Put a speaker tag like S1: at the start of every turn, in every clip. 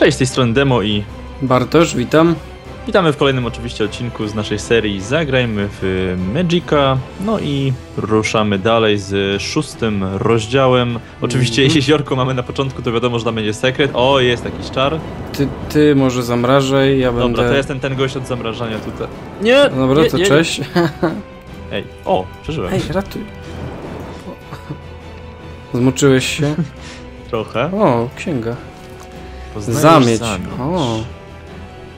S1: Cześć, z tej strony Demo i
S2: Bartosz, witam.
S1: witamy w kolejnym oczywiście odcinku z naszej serii Zagrajmy w Magica. No i ruszamy dalej z szóstym rozdziałem. Oczywiście
S2: Mhm.
S1: jeziorko mamy na początku, to wiadomo, że tam będzie sekret. O, jest jakiś czar.
S2: Ty, ty może zamrażaj, ja będę...
S1: Dobra, to jestem ten gość od zamrażania tutaj. Nie!
S2: Dobra,
S1: nie,
S2: to
S1: nie,
S2: cześć.
S1: Ej, o, przeżyłem.
S2: Ej, ratuj. Zmoczyłeś się?
S1: Trochę.
S2: O, księga.
S1: Poznajesz
S2: Zamieć.
S1: zamieć.
S2: O,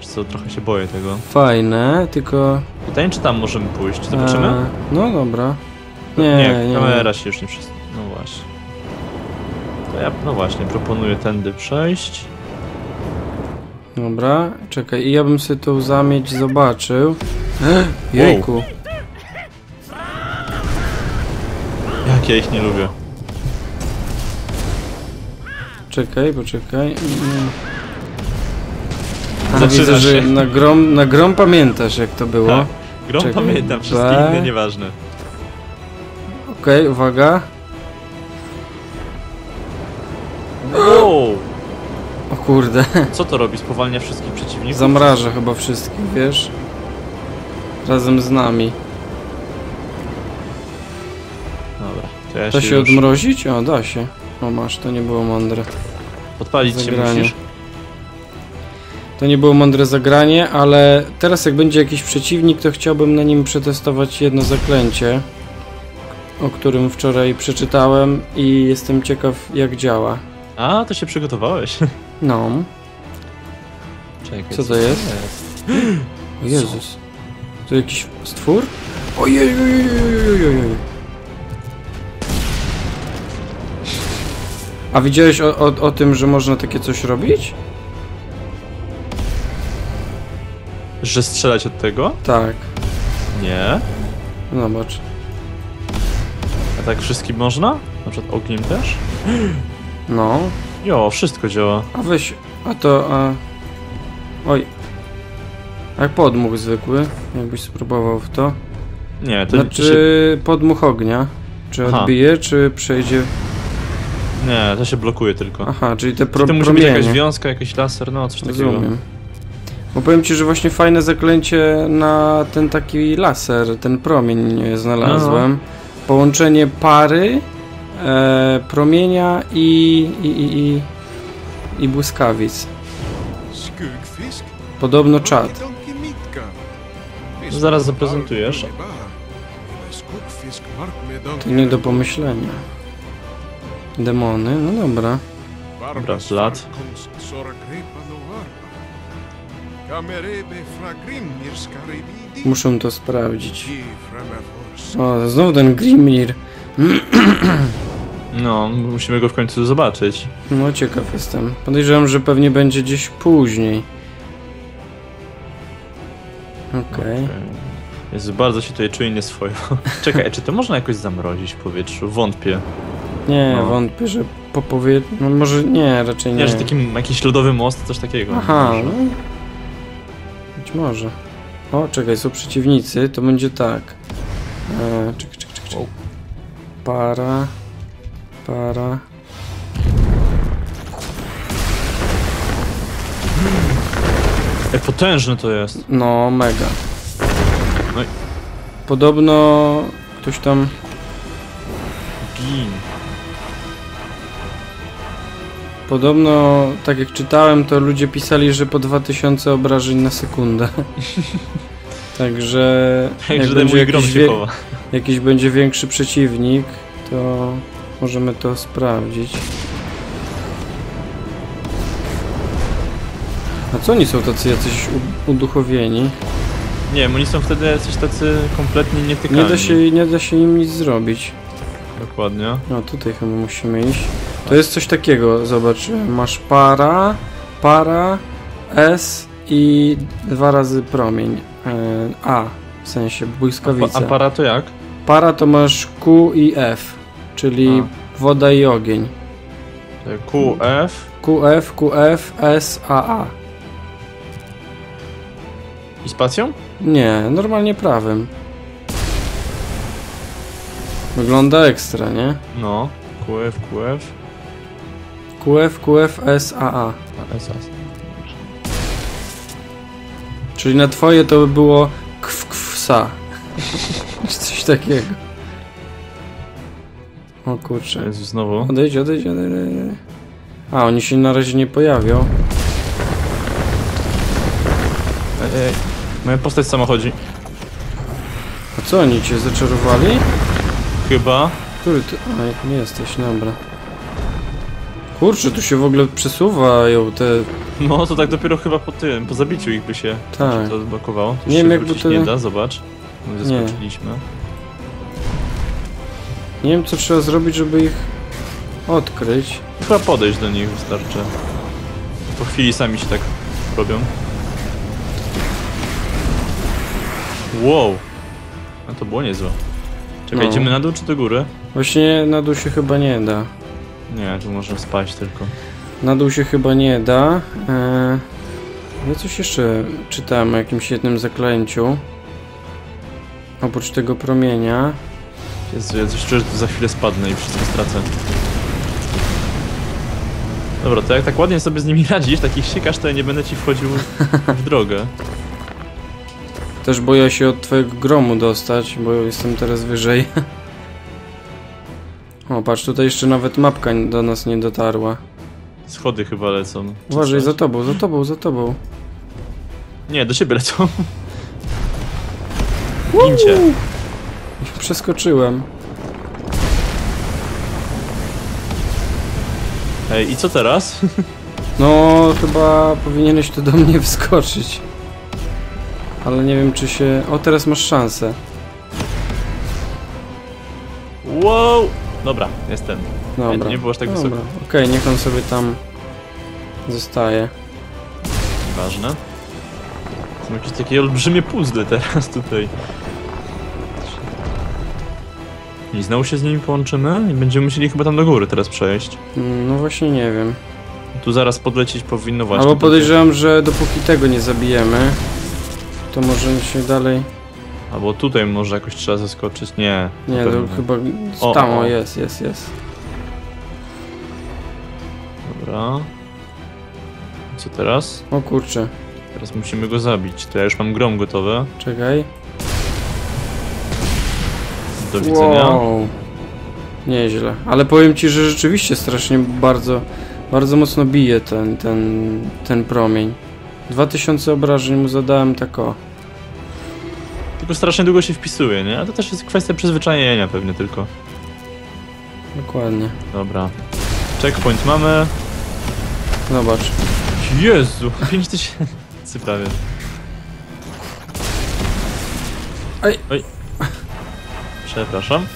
S1: Wiesz co, trochę się boję tego.
S2: fajne, tylko...
S1: Pytanie, czy tam możemy pójść? Zobaczymy?
S2: E, no dobra. Nie, nie, nie.
S1: kamera się już nie wszystko. No właśnie. To ja, no właśnie, proponuję tędy przejść.
S2: Dobra, czekaj, i ja bym sobie tą zamieć zobaczył. Jejku.
S1: Jak ja ich nie lubię.
S2: Czekaj, poczekaj. Mm. A,
S1: Zaczyna
S2: widzę, że
S1: się.
S2: na grom, na grom pamiętasz jak to było.
S1: Tak. Grom
S2: Czekaj,
S1: pamiętam, wszystkie
S2: B.
S1: inne nieważne.
S2: Okej, uwaga.
S1: Wow!
S2: O kurde.
S1: Co to robi? Spowalnia wszystkich przeciwników?
S2: Zamraża chyba wszystkich, wiesz? Razem z nami.
S1: Dobra, to ja się,
S2: się
S1: już...
S2: odmrozić? O, da się. O, masz, to nie było mądre.
S1: Podpalić się
S2: Zagranie.
S1: musisz.
S2: To nie było mądre zagranie, ale teraz jak będzie jakiś przeciwnik, to chciałbym na nim przetestować jedno zaklęcie, o którym wczoraj przeczytałem i jestem ciekaw jak działa.
S1: A, to się przygotowałeś.
S2: No,
S1: Czekaj,
S2: Co to jest? o Jezus. To jakiś stwór? Ojej, ojej, ojej, ojej, A widziałeś o, o, o tym, że można takie coś robić?
S1: Że strzelać od tego?
S2: Tak.
S1: Nie.
S2: Zobacz.
S1: A tak wszystkim można? Na przykład ogniem też?
S2: No.
S1: Jo, wszystko działa.
S2: A weź, a to, a... Oj. A jak podmuch zwykły, jakbyś spróbował w to.
S1: Nie, to,
S2: Znaczy,
S1: to się...
S2: podmuch ognia. Czy
S1: Aha.
S2: odbije, czy przejdzie...
S1: Nie, to się blokuje tylko.
S2: Aha, czyli te
S1: Czy
S2: pro,
S1: to musi być jakaś wiązka, jakiś laser, no coś takiego.
S2: Rozumiem. Bo powiem ci, że właśnie fajne zaklęcie na ten taki laser, ten promień znalazłem.
S1: No.
S2: Połączenie pary, e, promienia i, i, i, i, i błyskawic. Podobno czad.
S1: Zaraz zaprezentujesz.
S2: To nie do pomyślenia. Demony, no dobra.
S1: Dobra, lat.
S2: Muszę to sprawdzić. O, znowu ten Grimnir.
S1: No, musimy go w końcu zobaczyć.
S2: No ciekaw jestem. Podejrzewam, że pewnie będzie gdzieś później. Okej.
S1: Jezu, bardzo się tutaj czuję nieswojo. Czekaj, czy to można jakoś zamrozić w powietrzu? Wątpię.
S2: Nie,
S1: No.
S2: wątpię, że po powie... No może nie, raczej nie.
S1: Nie, że takim jakiś lodowy most, coś takiego.
S2: Aha, no. Być może. O, czekaj, są przeciwnicy, to będzie tak. E, czekaj, czekaj, czekaj. czekaj. Para. Para.
S1: Ej, potężny to jest.
S2: No, mega.
S1: No i-
S2: Podobno ktoś tam. Podobno, tak jak czytałem, to ludzie pisali, że po 2000 obrażeń na sekundę. Także. jak będzie jakiś, wie, jakiś będzie większy przeciwnik, to możemy to sprawdzić. A co oni są tacy jacyś uduchowieni?
S1: Nie oni są wtedy coś tacy kompletnie nietykani.
S2: Nie da się, nie da się im nic zrobić.
S1: Dokładnie.
S2: No tutaj chyba musimy iść. To jest coś takiego, zobacz, masz para, para, S i dwa razy promień. E, A, w sensie błyskawica.
S1: A para to jak?
S2: Para to masz Q i F, czyli woda i ogień.
S1: QF
S2: QF, QF, S, AA.
S1: i spacją?
S2: Nie, normalnie prawym. Wygląda ekstra, nie?
S1: No. QF, QF.
S2: QF, QF, S, AA.
S1: A, SS.
S2: Czyli na twoje to by było kw kwsa. Czy coś takiego. O kurczę.
S1: Jezu, znowu.
S2: Odejdź, odejdź, odejdź. odejdź. A, oni się na razie nie pojawią.
S1: Ej, ej. Moja postać sama chodzi.
S2: A co oni cię zaczarowali?
S1: Chyba.
S2: Który ty? A, jak nie jesteś, dobra. Kurczę, tu się w ogóle przesuwają te...
S1: No to tak dopiero chyba po tym, po zabiciu ich by się
S2: Tak.
S1: to odblokowało. Tu
S2: Nie wiem, jakby to-
S1: nie da, zobacz. My
S2: Nie.
S1: Zaskoczyliśmy.
S2: Nie wiem, co trzeba zrobić, żeby ich odkryć.
S1: Chyba podejść do nich wystarczy. Po chwili sami się tak robią. Wow. A to było niezłe. Czekaj,
S2: No.
S1: idziemy na dół czy do góry?
S2: Właśnie na dół się chyba nie da.
S1: Nie, tu można spać tylko.
S2: Na dół się chyba nie da. Eee, ja coś jeszcze czytałem o jakimś jednym zaklęciu. Oprócz tego promienia.
S1: Jezu, ja coś czuję, że tu za chwilę spadnę i wszystko stracę. Dobra, to jak tak ładnie sobie z nimi radzisz, takich sikasz, to ja nie będę ci wchodził w drogę.
S2: Też boję się od twojego gromu dostać, bo jestem teraz wyżej. O, patrz, tutaj jeszcze nawet mapka do nas nie dotarła.
S1: Schody chyba lecą.
S2: Uważaj, za tobą, za tobą, za tobą.
S1: Nie, do siebie lecą. Gincie.
S2: Przeskoczyłem.
S1: Ej, i co teraz?
S2: No, chyba powinieneś tu do mnie wskoczyć. Ale nie wiem, czy się... O, teraz masz szansę.
S1: Wow! Dobra, jestem.
S2: Dobra.
S1: nie było aż tak
S2: Dobra.
S1: wysoko.
S2: Okej, niech on sobie tam zostaje.
S1: Ważne. Są jakieś takie olbrzymie puzzle teraz tutaj. I znowu się z nimi połączymy i będziemy musieli chyba tam do góry teraz przejść.
S2: Mm, No właśnie nie wiem.
S1: Tu zaraz podlecieć powinno właśnie.
S2: Albo podejrzewam, że dopóki tego nie zabijemy, to może się dalej...
S1: Albo tutaj może jakoś trzeba zaskoczyć. Nie.
S2: Nie, to chyba...
S1: O,
S2: Tam,
S1: o.
S2: o, jest, jest, jest.
S1: Dobra. Co teraz?
S2: O kurczę,
S1: Teraz musimy go zabić. To ja już mam grom gotowe.
S2: czekaj.
S1: Do widzenia.
S2: Wow. Nieźle. Ale powiem ci, że rzeczywiście strasznie bardzo, bardzo mocno bije ten, ten, ten promień. 2000 obrażeń mu zadałem tak o.
S1: Tylko strasznie długo się wpisuje, nie? A to też jest kwestia przyzwyczajenia pewnie tylko.
S2: Dokładnie.
S1: Dobra. Checkpoint mamy.
S2: Zobacz.
S1: Jezu, 5000 prawie.
S2: Ej.
S1: Oj. Przepraszam.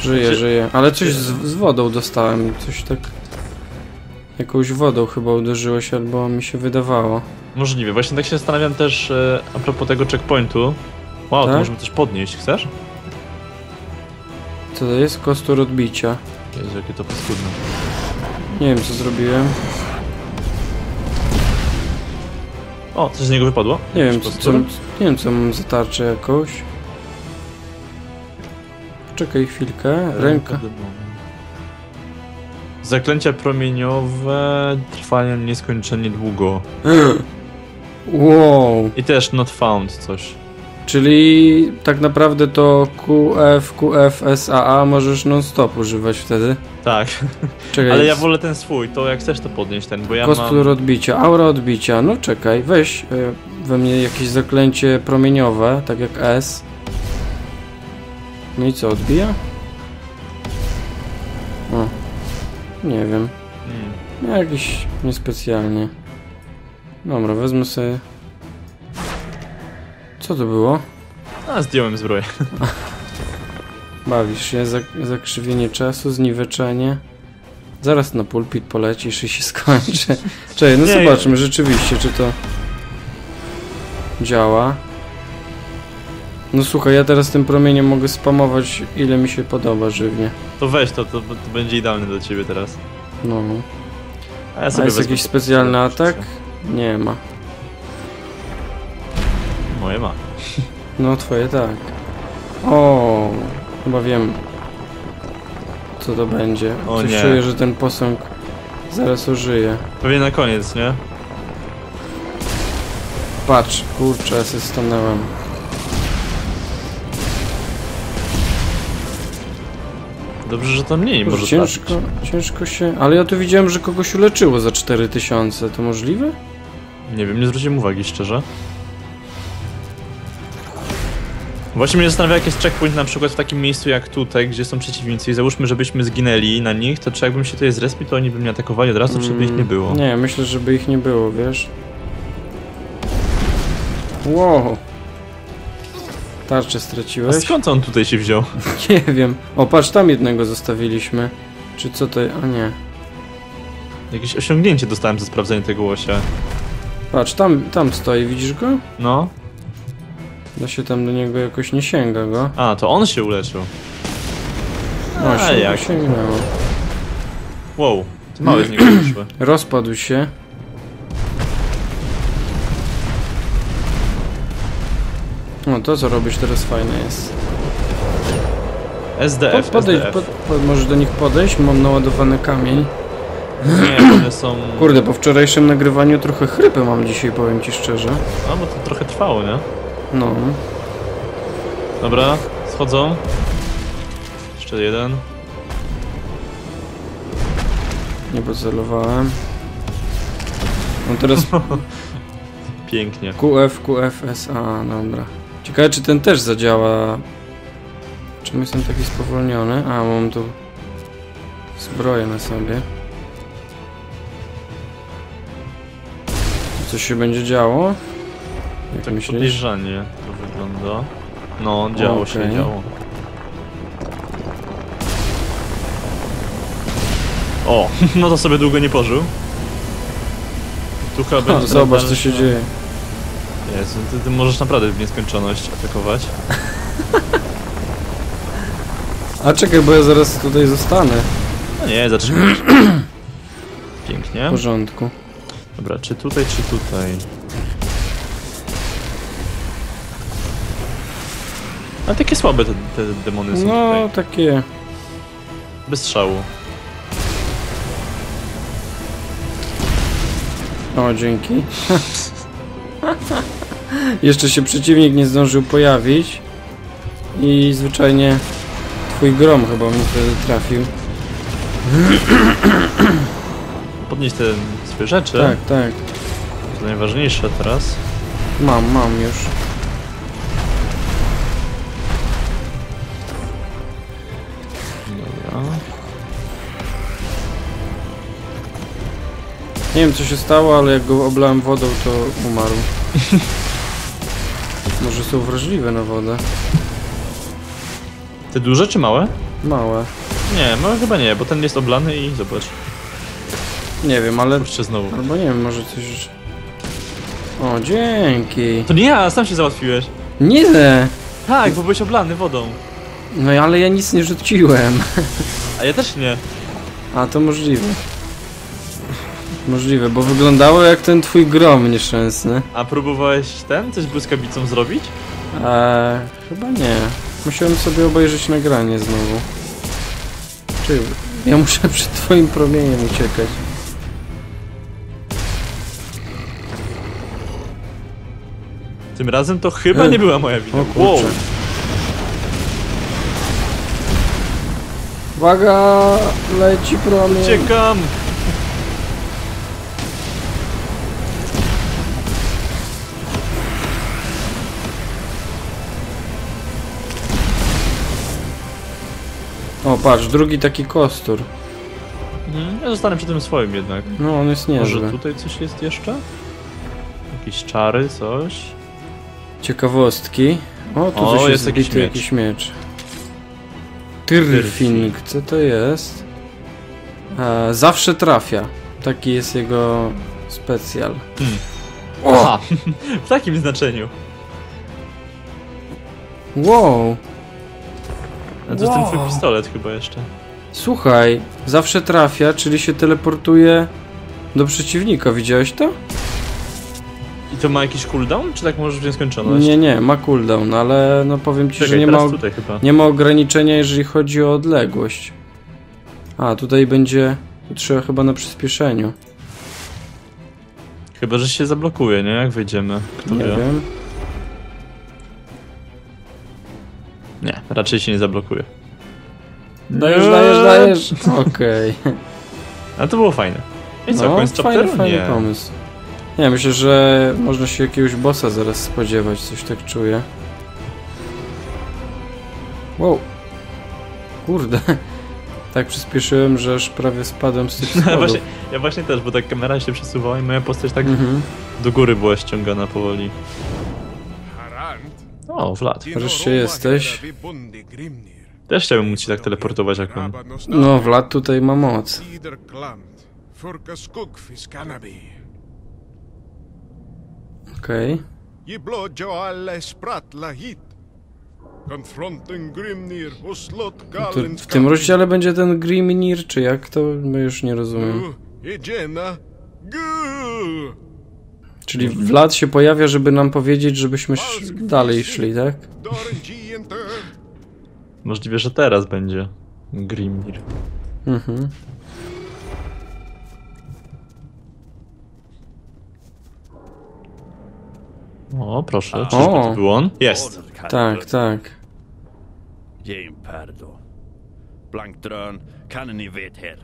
S2: Żyje,
S1: Czy-
S2: żyje. Ale coś z, z wodą dostałem. Coś tak... Jakąś wodą chyba uderzyło się, albo mi się wydawało.
S1: Możliwe. Właśnie tak się zastanawiam też e, a propos tego checkpointu. Wow,
S2: Tak?
S1: to możemy też podnieść. Chcesz?
S2: Co to jest? Kostur odbicia.
S1: Jezu, jakie to paskudne.
S2: Nie wiem, co zrobiłem.
S1: O, coś z niego wypadło?
S2: Nie wiem, co, co, nie wiem, co mam za tarczę jakąś. Poczekaj chwilkę. Ręka.
S1: Zaklęcia promieniowe trwają nieskończenie długo.
S2: Wow.
S1: I też not found coś.
S2: Czyli tak naprawdę to QF, QF, SAA możesz non-stop używać wtedy.
S1: Tak,
S2: Czekaj.
S1: ale ja wolę ten swój, to jak chcesz to podnieść ten, bo ja
S2: Kostur
S1: mam...
S2: odbicia, aura odbicia. No czekaj, weź y, we mnie jakieś zaklęcie promieniowe, tak jak S. No i co, odbija? O. Nie wiem.
S1: Hmm.
S2: No, jakiś niespecjalnie. Dobra, wezmę sobie... Co to było?
S1: A, zdjąłem zbroję.
S2: Bawisz się, zak zakrzywienie czasu, zniweczenie. Zaraz na pulpit polecisz i się skończy. Czekaj, no
S1: Nie,
S2: zobaczmy rzeczywiście, czy to działa. No słuchaj, ja teraz tym promieniem mogę spamować ile mi się podoba żywnie.
S1: To weź to, to, to będzie idealne dla ciebie teraz.
S2: No.
S1: A ja
S2: A jest jakiś specjalny atak? Nie ma.
S1: Moje ma.
S2: No twoje tak. O, chyba wiem co to będzie.
S1: O
S2: Coś
S1: nie.
S2: czuję, że ten posąg zaraz ożyje.
S1: Pewnie na koniec, nie?
S2: Patrz, kurczę, ja się stanęłem.
S1: Dobrze, że to mniej może
S2: ciężko,
S1: trafić.
S2: ciężko się... Ale ja tu widziałem, że kogoś uleczyło za 4000, to możliwe?
S1: Nie wiem, nie zwróciłem uwagi szczerze. Właśnie mnie zastanawia, jak jest checkpoint na przykład w takim miejscu jak tutaj, gdzie są przeciwnicy i załóżmy, żebyśmy zginęli na nich, to czy jakbym się tutaj zrespił, to oni by mnie atakowali od razu, czy by ich nie było?
S2: Mm, Nie, myślę, żeby ich nie było, wiesz? Wow. Tarczę
S1: A
S2: straciłeś?
S1: skąd on tutaj się wziął?
S2: Nie wiem. O, patrz, tam jednego zostawiliśmy. Czy co to... A nie.
S1: Jakieś osiągnięcie dostałem za sprawdzenie tego łosia.
S2: Patrz, tam, tam stoi, widzisz go?
S1: No.
S2: Da się tam do niego jakoś nie sięga go.
S1: A, to on się uleczył.
S2: No,
S1: A,
S2: się
S1: jak?
S2: sięgnęło.
S1: Wow, ty małe z niego wyszły.
S2: Rozpadł się. No to co robisz teraz fajne jest.
S1: SDF,
S2: Podejdź,
S1: SDF.
S2: pod, pod, możesz do nich podejść, mam naładowany kamień.
S1: Nie, one są...
S2: Kurde, po wczorajszym nagrywaniu trochę chrypy mam dzisiaj, powiem ci szczerze.
S1: A, bo to trochę trwało, nie?
S2: No.
S1: Dobra, schodzą. Jeszcze jeden.
S2: Nie pocelowałem. No teraz
S1: Pięknie.
S2: QF, QFS, a dobra. Ciekawe czy ten też zadziała. Czemu jestem taki spowolniony? A, mam tu zbroję na sobie. Coś się będzie działo? Jak
S1: Tak
S2: myślisz?
S1: podejrzanie to wygląda. No, działo się,
S2: Okej.
S1: działo. O, no to sobie długo nie pożył. Tu chyba
S2: O,
S1: będzie...
S2: zobacz co się dzieje.
S1: Jezu, ty, ty możesz naprawdę w nieskończoność atakować.
S2: A czekaj, bo ja zaraz tutaj zostanę.
S1: No nie, się. Pięknie.
S2: W porządku.
S1: Dobra, czy tutaj, czy tutaj? Ale takie słabe te, te demony są
S2: No,
S1: tutaj.
S2: takie...
S1: Bez strzału.
S2: O, dzięki. Jeszcze się przeciwnik nie zdążył pojawić. I zwyczajnie twój grom chyba mnie wtedy trafił.
S1: Podnieść te swoje rzeczy.
S2: Tak, tak.
S1: To najważniejsze teraz.
S2: Mam, mam już. Nie wiem co się stało, ale jak go oblałem wodą, to umarł. Może są wrażliwe na wodę.
S1: Te duże czy małe?
S2: Małe.
S1: Nie, małe chyba nie, bo ten jest oblany i zobacz.
S2: Nie wiem, ale...
S1: Kurczę znowu.
S2: Albo nie wiem, może coś... O, dzięki.
S1: To nie ja, sam się załatwiłeś.
S2: Nie!
S1: Tak, bo byłeś oblany wodą.
S2: No ale ja nic nie rzuciłem.
S1: A ja też nie.
S2: A, to możliwe. Możliwe, bo wyglądało jak ten twój grom nieszczęsny.
S1: A próbowałeś ten, coś błyskawicą zrobić?
S2: Eee, chyba nie. Musiałem sobie obejrzeć nagranie znowu. Czy ja muszę przed twoim promieniem uciekać.
S1: Tym razem to chyba nie była moja wina.
S2: O kurczę. Uwaga! Leci promień.
S1: Uciekam!
S2: O, patrz, drugi taki kostur.
S1: Mhm, ja zostanę przy tym swoim jednak.
S2: No, on jest
S1: Może
S2: niezły.
S1: tutaj coś jest jeszcze? Jakieś czary, coś?
S2: Ciekawostki. O, tu
S1: O,
S2: coś
S1: jest
S2: jest
S1: jakiś
S2: zbity,
S1: miecz.
S2: jakiś miecz. Tyrfing, co to jest? E, zawsze trafia. Taki jest jego specjal.
S1: Hmm.
S2: O!
S1: Aha, w takim znaczeniu.
S2: Wow!
S1: A to jest ten
S2: Wow.
S1: twój pistolet chyba jeszcze.
S2: Słuchaj, zawsze trafia, czyli się teleportuje do przeciwnika. Widziałeś to?
S1: I to ma jakiś cooldown, czy tak możesz w nieskończoność?
S2: Nie, nie, ma cooldown, ale no powiem ci,
S1: Czekaj,
S2: że nie ma, nie ma ograniczenia, jeżeli chodzi o odległość. A, tutaj będzie... tu Trzeba chyba na przyspieszeniu.
S1: Chyba, że się zablokuje, nie? Jak wyjdziemy. Kto
S2: Nie
S1: wie?
S2: wiem.
S1: Nie, raczej się nie zablokuje.
S2: Dajesz,
S1: Nie.
S2: dajesz, dajesz. Okej.
S1: Ale to było fajne. I co,
S2: No,
S1: koniec
S2: fajny,
S1: chapteru?
S2: fajny
S1: Nie.
S2: pomysł. Nie, myślę, że można się jakiegoś bossa zaraz spodziewać, coś tak czuję. Wow. Kurde. Tak przyspieszyłem, że aż prawie spadłem z tych schodów.
S1: właśnie, ja właśnie też, bo tak kamera się przesuwała i moja postać tak
S2: Mhm.
S1: do góry była ściągana powoli. O, Vlad.
S2: Wreszcie jesteś.
S1: Też chciałbym móc się tak teleportować jak on.
S2: No, Vlad tutaj ma moc. Okej.
S3: Blodjo alle spratla hit. Konfronten Grimnir galen
S2: W tym rozdziale będzie ten Grimnir, czy jak to? No już nie rozumiem. Czyli Vlad się pojawia, żeby nam powiedzieć, żebyśmy dalej szli, tak?
S1: Możliwe, że teraz będzie Grimnir.
S2: Mhm.
S1: O, proszę, czyżby
S2: O.
S1: to był on? Jest.
S2: Tak, tak.
S4: Jane Pardo. Blankdrön kan ni vet här.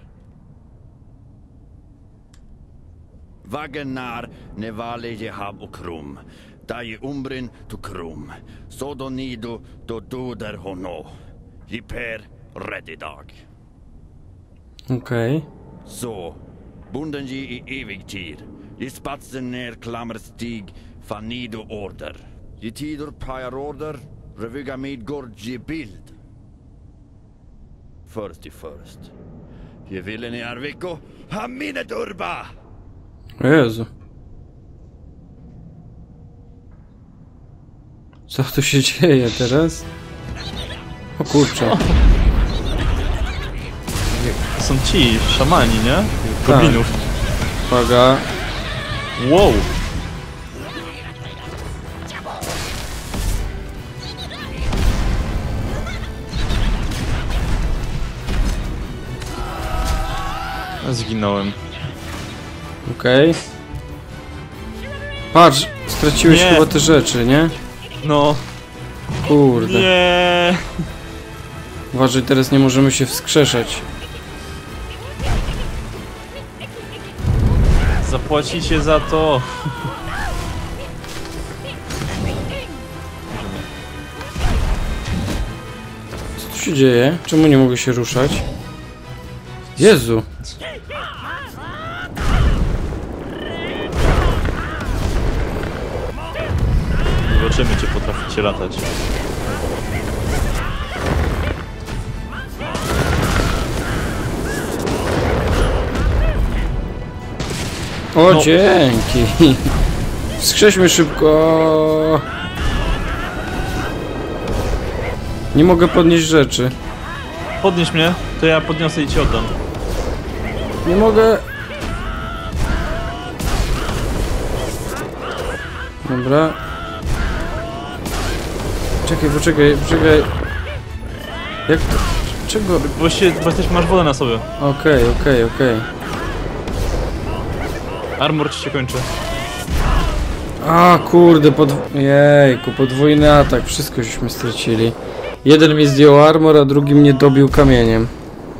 S4: Vagenar nevale jehab och krum. Dai umbrin to krum. Så då nido då doder hono. Jiper räddidag.
S2: Okej.
S4: Så, bonden ge i evig tid. I spatsen ner klammerstig, fanido order. I tider prior order, reviga midgård ge bild. Först i först. Je ville ni Arviko, ha minne durba!
S2: O Jezu. Co tu się dzieje teraz? O kurczę.
S1: To są ci szamani, nie?
S2: Tak.
S1: Goblinów.
S2: Uwaga.
S1: Wow! Zginąłem.
S2: Okej. Patrz, straciłeś
S1: Nie.
S2: chyba te rzeczy, nie?
S1: No,
S2: Kurde.
S1: nie.
S2: Uważaj, teraz nie możemy się wskrzeszać.
S1: Zapłacicie za to.
S2: Co tu się dzieje? Czemu nie mogę się ruszać? Jezu.
S1: Zobaczymy, czy potraficie latać.
S2: O,
S1: No.
S2: dzięki. Wskrześmy szybko. Nie mogę podnieść rzeczy.
S1: Podnieś mnie, to ja podniosę i ci oddam.
S2: Nie mogę. Dobra. Czekaj, poczekaj, poczekaj. Jak to? Czego?
S1: Bo, się, bo jesteś, masz wodę na sobie.
S2: Okej, okej, okej.
S1: Armor ci się kończy.
S2: A kurde, podw... Jejku, podwójny atak, wszystko żeśmy stracili. Jeden mi zdjął armor, a drugi mnie dobił kamieniem.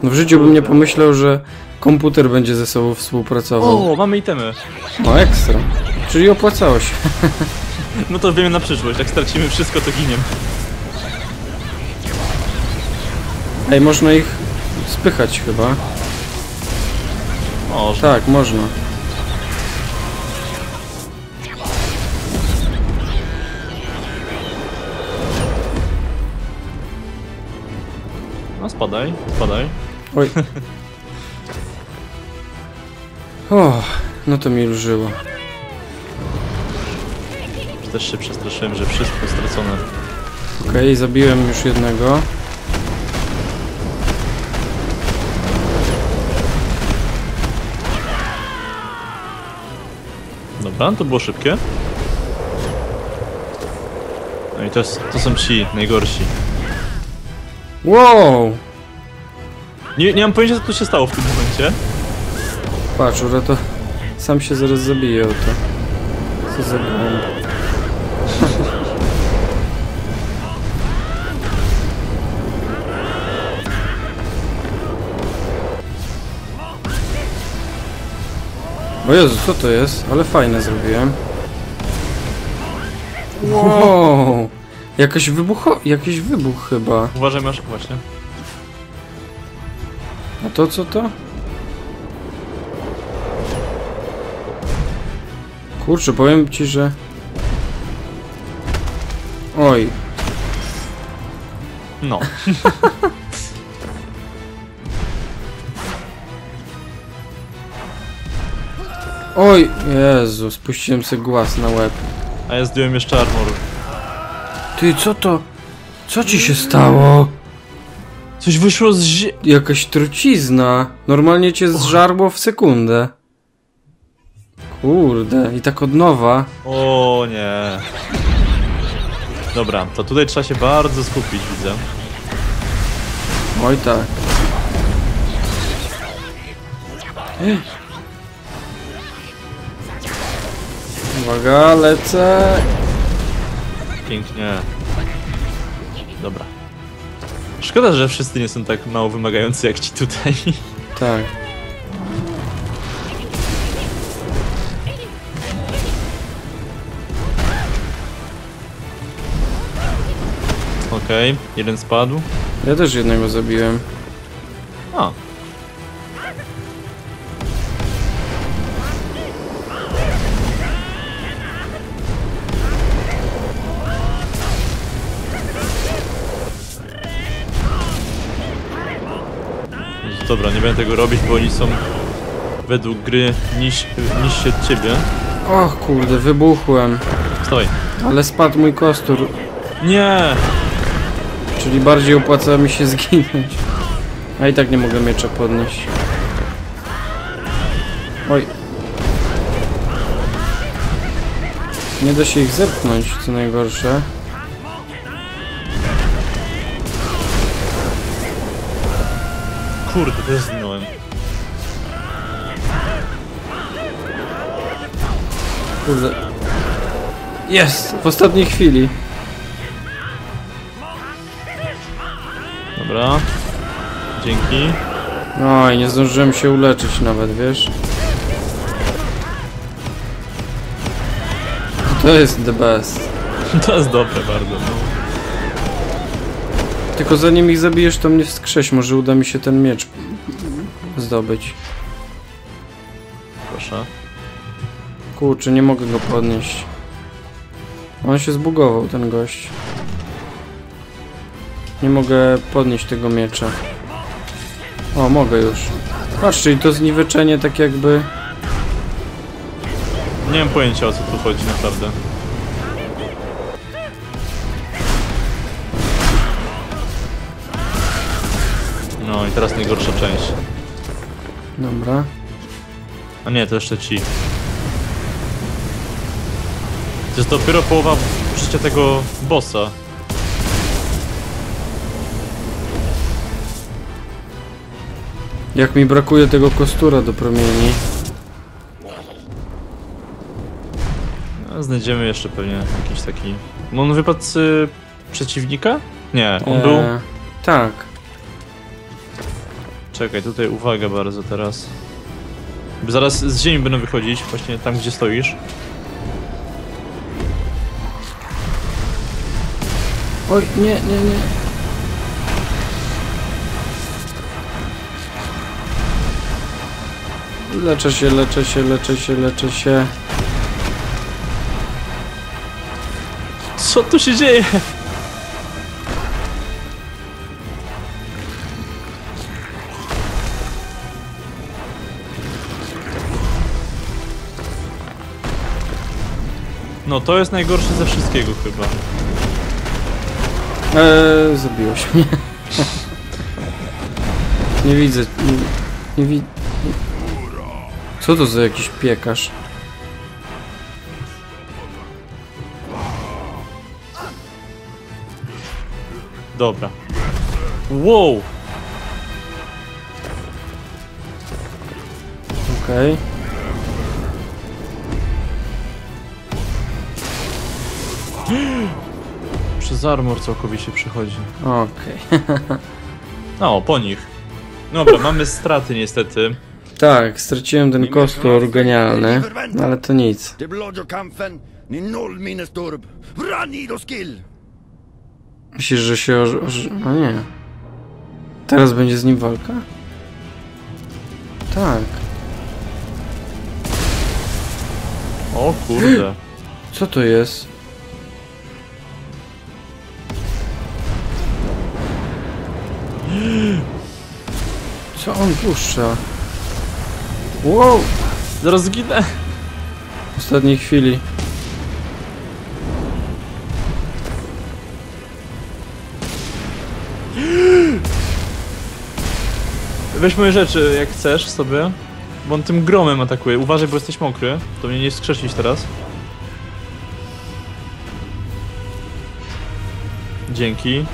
S2: No w życiu bym nie pomyślał, że komputer będzie ze sobą współpracował.
S1: O, mamy itemy.
S2: No ekstra. Czyli opłacało się.
S1: No to wiemy na przyszłość, jak stracimy wszystko, to giniemy.
S2: Ej, można ich spychać chyba.
S1: O, że...
S2: Tak, można.
S1: No spadaj, spadaj.
S2: Oj. O, no to mi lżyło.
S1: Też się przestraszyłem, że wszystko stracone.
S2: Okej, zabiłem już jednego.
S1: Dobra, to było szybkie. No i to, jest, to są ci najgorsi.
S2: Wow!
S1: Nie, nie mam pojęcia, co tu się stało w tym momencie.
S2: Patrz, to sam się zaraz zabije o to. Co za głąb. O Jezu, co to jest? Ale fajne zrobiłem. Wow! Jakaś wybucho... Jakiś wybuch chyba.
S1: Uważaj, masz właśnie.
S2: A to co to? Kurczę, powiem ci, że... Oj,
S1: No.
S2: oj, Jezu, spuściłem sobie głaz na łeb.
S1: A ja zdjąłem jeszcze armor.
S2: Ty, co to? Co ci się stało?
S1: Coś wyszło z zie...
S2: Jakaś trucizna. Normalnie cię zżarło w sekundę. Kurde, i tak od nowa.
S1: O nie. Dobra, to tutaj trzeba się bardzo skupić, widzę.
S2: Oj tak. Uwaga, lecę.
S1: Pięknie. Dobra. Szkoda, że wszyscy nie są tak mało wymagający jak ci tutaj.
S2: Tak.
S1: Okej, jeden spadł.
S2: Ja też jednego zabiłem.
S1: A. Dobra, nie będę tego robić, bo oni są według gry niż, niżsi od ciebie.
S2: Och kurde, wybuchłem.
S1: Stoj.
S2: Ale spadł mój kostur,
S1: Nie!
S2: czyli bardziej opłaca mi się zginąć. A i tak nie mogę miecza podnieść. Oj. Nie da się ich zepchnąć, co najgorsze.
S1: Kurde, też zginąłem.
S2: Kurde. Jest! W ostatniej chwili.
S1: Dobra. Dzięki.
S2: Oj, nie zdążyłem się uleczyć nawet, wiesz? To jest the best.
S1: To jest dobre bardzo. No.
S2: Tylko zanim ich zabijesz, to mnie wskrześ. Może uda mi się ten miecz zdobyć.
S1: Proszę.
S2: Kurczę, nie mogę go podnieść. On się zbugował, ten gość. Nie mogę podnieść tego miecza. O, mogę już. Patrz, czyli to zniweczenie tak jakby...
S1: Nie mam pojęcia o co tu chodzi naprawdę. I teraz najgorsza część.
S2: Dobra.
S1: A nie, to jeszcze ci. To jest dopiero połowa życia tego bossa.
S2: Jak mi brakuje tego kostura do promieni.
S1: No, znajdziemy jeszcze pewnie jakiś taki... No on wypadł z y, przeciwnika? Nie, on był...
S2: Eee, Tak.
S1: Czekaj, tutaj uwaga bardzo teraz. Zaraz z ziemi będą wychodzić, właśnie tam gdzie stoisz.
S2: Oj, nie, nie, nie. Leczę się, leczę się, leczę się, leczę się.
S1: Co tu się dzieje? No to jest najgorsze ze wszystkiego chyba.
S2: Eee, zabiłeś mnie. nie widzę. Nie, nie wi... Co to za jakiś piekarz?
S1: Dobra. Wow!
S2: Okej.
S1: Przez armor całkowicie przychodzi.
S2: Okej.
S1: No, po nich. Dobra, mamy straty niestety.
S2: Tak, straciłem ten kostur genialny, no ale to nic. Myślisz, że się oż... oż... A nie. Teraz będzie z nim walka? Tak.
S1: O kurde.
S2: Co to jest? Co on puszcza? Wow!
S1: Zaraz zginę.
S2: W ostatniej chwili.
S1: Weź moje rzeczy, jak chcesz sobie. Bo on tym gromem atakuje. Uważaj, bo jesteś mokry. To mnie nie skrzesić teraz. Dzięki.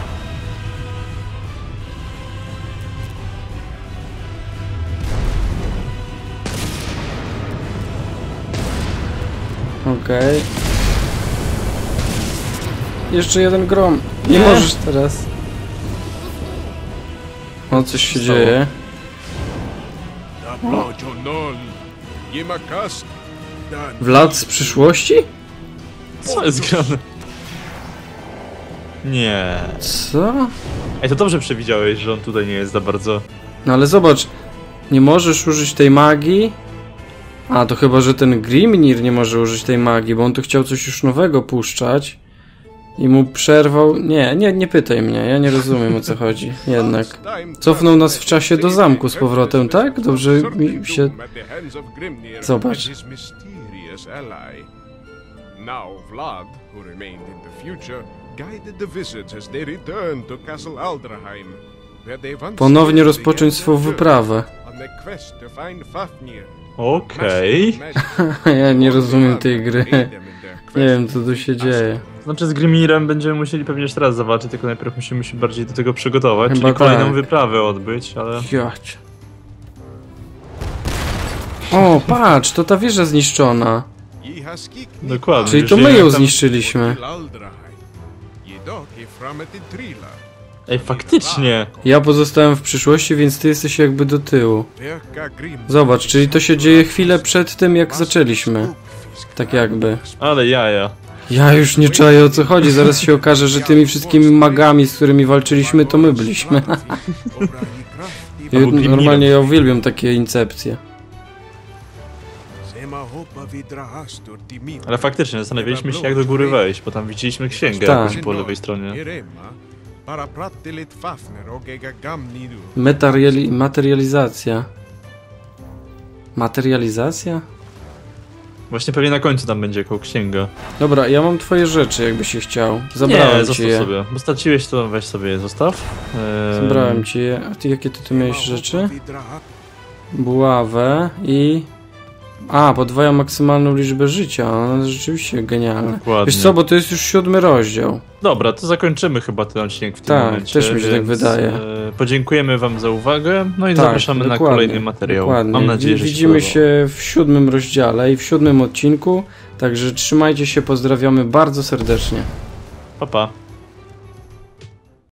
S2: Okej. Jeszcze jeden grom. Nie,
S1: Nie.
S2: możesz teraz. O, coś się
S1: stało?
S2: dzieje.
S3: Da blodjo non. Yimakast. Dan.
S2: Vlad z przyszłości?
S1: Co jest grane? Nie.
S2: Co?
S1: Ej, to dobrze przewidziałeś, że on tutaj nie jest za bardzo.
S2: No ale zobacz, nie możesz użyć tej magii. A, to chyba, że ten Grimnir nie może użyć tej magii, bo on tu chciał coś już nowego puszczać. I mu przerwał... Nie, nie, nie pytaj mnie, ja nie rozumiem o co chodzi. Jednak. Cofnął nas w czasie do zamku z powrotem, tak? Dobrze mi się... Zobacz.
S3: Now Vlad, who remained in the future, guided the wizards as they returned to Castle Aldraheim,
S2: Ponownie rozpocząć swą wyprawę.
S3: on their quest to find Fafnir.
S1: Okej.
S2: Ja nie rozumiem tej gry. Nie wiem, co tu się dzieje.
S1: Znaczy z Grimirem będziemy musieli pewnie jeszcze raz zawalczyć, tylko najpierw musimy się bardziej do tego przygotować,
S2: Chyba
S1: czyli kolejną
S2: tak.
S1: wyprawę odbyć, ale...
S2: Jać. O, patrz, to ta wieża zniszczona.
S1: Dokładnie.
S2: Czyli to my ją zniszczyliśmy.
S1: Ej, faktycznie!
S2: Ja pozostałem w przyszłości, więc ty jesteś jakby do tyłu. Zobacz, czyli to się dzieje chwilę przed tym, jak zaczęliśmy. Tak jakby.
S1: Ale jaja.
S2: Ja już nie czaję o co chodzi, zaraz się okaże, że tymi wszystkimi magami, z którymi walczyliśmy, to my byliśmy. Normalnie ja uwielbiam takie incepcje.
S1: Ale faktycznie, zastanawialiśmy się jak do góry wejść, bo tam widzieliśmy księgę
S2: Tak.
S1: po lewej stronie.
S2: Metariali materializacja. Materializacja?
S1: Właśnie pewnie na końcu tam będzie jako księga.
S2: Dobra, ja mam twoje rzeczy, jakby się chciał. Zabrałem
S1: nie,
S2: ci je.
S1: sobie. Bo straciłeś to, weź sobie je, zostaw. Eee,
S2: Zabrałem ci je. A ty jakie ty tu miałeś rzeczy? Buławę i... A, podwaja maksymalną liczbę życia. Jest rzeczywiście genialna.
S1: Dokładnie.
S2: Wiesz co, bo to jest już siódmy rozdział.
S1: Dobra, to zakończymy chyba ten odcinek w tym
S2: Tak,
S1: momencie.
S2: też mi się tak wydaje.
S1: E, podziękujemy wam za uwagę, no i
S2: Tak,
S1: zapraszamy na kolejny materiał.
S2: Dokładnie.
S1: Mam nadzieję, że
S2: Widzimy
S1: się,
S2: się w siódmym rozdziale i w siódmym odcinku. Także trzymajcie się, pozdrawiamy bardzo serdecznie.
S1: Pa, pa.